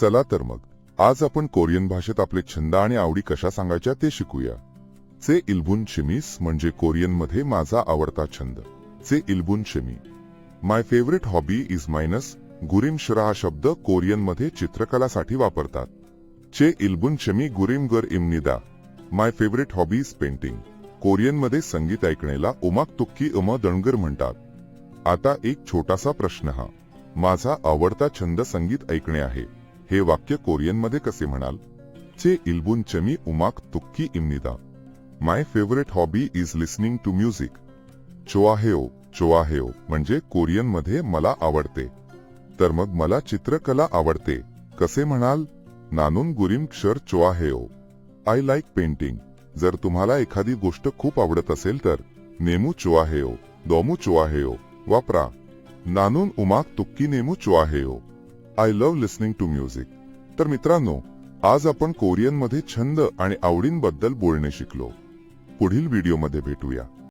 चला तर मग. आज आपण कोरियन भाषेत आपले छंद आणि आवडी कशा सांगायच्या ते शिकूया. चे इल्बुन शिमीस म्हणजे कोरियनमध्ये माझा आवडता छंद. चे इल्बुन शिमी. माय फेवरेट हॉबी इज मायनस गुरिम शिरा हा शब्द कोरियनमध्ये चित्रकलासाठी वापरतात. चे इल्बुन शमी गुरिम गर इमनिदा my favourite hobby is painting कोरियनमध्ये संगीत ऐकण्याला उमाक तुक्की उम दणगर म्हणतात. आता एक छोटासा प्रश्न हा. माझा आवडता छंद संगीत ऐकणे आहे. हे वाक्य कोरियनमध्ये कसे म्हणाल? चे इल्बुन चमी उमाक तुक्की इम्निदा. My favourite hobby is listening to music. चोआहेओ चोआहेओ म्हणजे कोरियनमध्ये मला आवडते. तर मग मला चित्रकला आवडते. कसे म्हणाल? नानून गुरिम क्षर चोआहेओ आय लाईक पेंटिंग जर तुम्हाला एखादी गोष्ट खूप आवडत असेल तर नेमू चोआहेओ दोमू चोआहेओ वापरा. नानून उमाक तुक्की नेमू चोआहेओ I love listening to music. तर मित्रांनो आज आपण कोरियनमध्ये छंद आणि आवडींबद्दल बोलणे शिकलो. पुढील व्हिडिओमध्ये भेटूया.